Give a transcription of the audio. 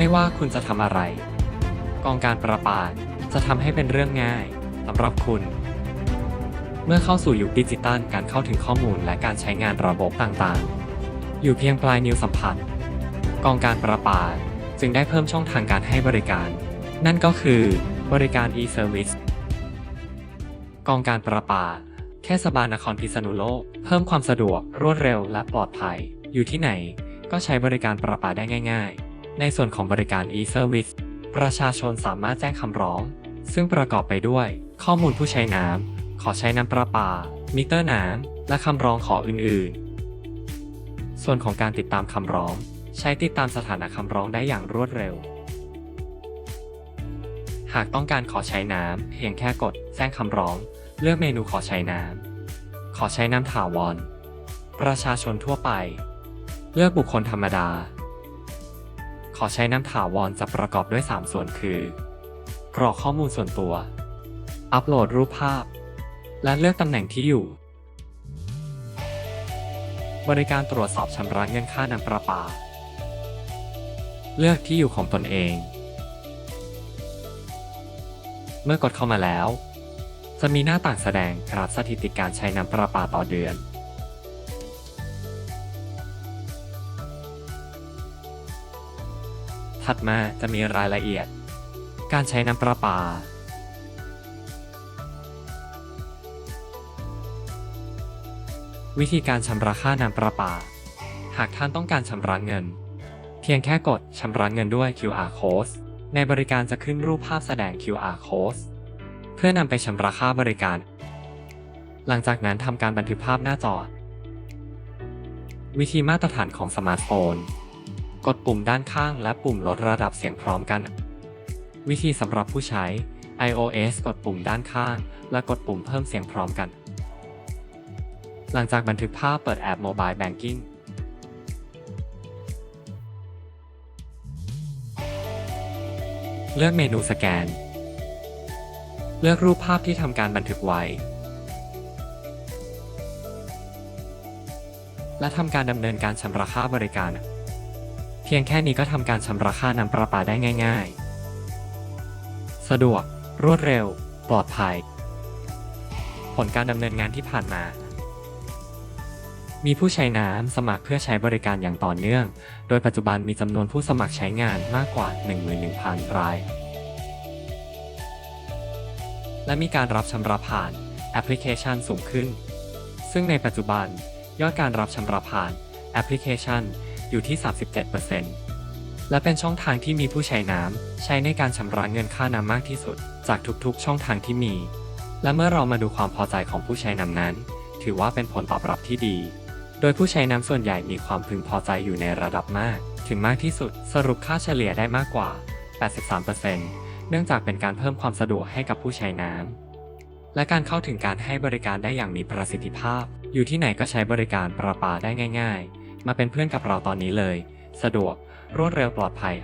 ไม่ว่าคุณจะทำอะไร กองการประปาจะทำให้เป็นเรื่องง่ายสำหรับคุณ เมื่อเข้าสู่ยุคดิจิตัลการเข้าถึงข้อมูลและการใช้งานระบบต่างๆ อยู่เพียงปลายนิ้วสัมผัส กองการประปาจึงได้เพิ่มช่องทางการให้บริการ นั่นก็คือบริการ e-service กองการประปาเทศบาลนครพิษณุโลก เพิ่มความสะดวกรวดเร็วและปลอดภัย อยู่ที่ไหนก็ใช้บริการประปาได้ง่าย ๆ ในส่วนของบริการ e-service ประชาชนสามารถแจ้งคำร้อง ซึ่งประกอบไปด้วย ข้อมูลผู้ใช้น้ำ ขอใช้น้ำประปา มิเตอร์น้ำ และคำร้องขออื่น ๆ ส่วนของการติดตามคำร้อง ใช้ติดตามสถานะคำร้องได้อย่างรวดเร็ว หากต้องการขอใช้น้ำ เพียงแค่กดแจ้งคำร้อง เลือกเมนูขอใช้น้ำ ขอใช้น้ำถาวร ประชาชนทั่วไป เลือกบุคคลธรรมดา ขอใช้น้ำถาวรจะประกอบด้วย 3 ส่วนคือ กรอกข้อมูลส่วนตัว อัปโหลดรูปภาพ และเลือกตำแหน่งที่อยู่ บริการตรวจสอบชำระเงินค่าน้ำประปา เลือกที่อยู่ของตนเอง เมื่อกดเข้ามาแล้ว จะมีหน้าต่างแสดงกราฟสถิติการใช้น้ำประปาต่อเดือน ถัดมาจะมีรายละเอียด การใช้น้ำประปา วิธีการชำระค่าน้ำประปา หากท่านต้องการชำระเงิน เพียงแค่กดชำระเงินด้วย QR code ในบริการจะขึ้นรูปภาพแสดง QR code เพื่อนำไปชำระค่าบริการ หลังจากนั้นทำการบันทึกภาพหน้าจอ วิธีมาตรฐานของสมาร์ทโฟน กดปุ่มด้านข้างและปุ่มลดระดับเสียงพร้อมกัน วิธีสำหรับผู้ใช้ iOS กดปุ่มด้านข้าง และกดปุ่มเพิ่มเสียงพร้อมกัน หลังจากบันทึกภาพเปิดแอป Mobile Banking เลือกเมนูสแกน เลือกรูปภาพที่ทำการบันทึกไว้ และทำการดำเนินการชำระค่าบริการ เพียงแค่นี้ก็ทำการชำระค่าน้ำประปาได้ง่าย ๆ สะดวก รวดเร็ว ปลอดภัย ผลการดำเนินงานที่ผ่านมา มีผู้ใช้น้ำสมัครเพื่อใช้บริการอย่างต่อเนื่อง โดยปัจจุบันมีจำนวนผู้สมัครใช้งานมากกว่า 11,000 ราย และมีการรับชำระผ่านแอปพลิเคชันสูงขึ้น ซึ่งในปัจจุบันยอดการรับชำระผ่านแอปพลิเคชัน อยู่ที่ 37%และเป็นช่องทางที่มีผู้ใช้น้ำใช้ในการชำระเงินค่าน้ำมากที่สุด จากทุกๆ ช่องทางที่มี และเมื่อเรามาดูความพอใจของผู้ใช้น้ำนั้น ถือว่าเป็นผลตอบรับที่ดี โดยผู้ใช้น้ำส่วนใหญ่มีความพึงพอใจอยู่ในระดับมาก ถึงมากที่สุด สรุปค่าเฉลี่ยได้มากกว่า 83%เนื่องจากเป็นการเพิ่มความสะดวกให้กับผู้ใช้น้ำและการเข้าถึงการให้บริการได้อย่างมีประสิทธิภาพ อยู่ที่ไหนก็ใช้บริการประปาได้ง่าย ๆ มาเป็นเพื่อนกับเราตอนนี้เลย สะดวกรวดเร็วปลอดภัย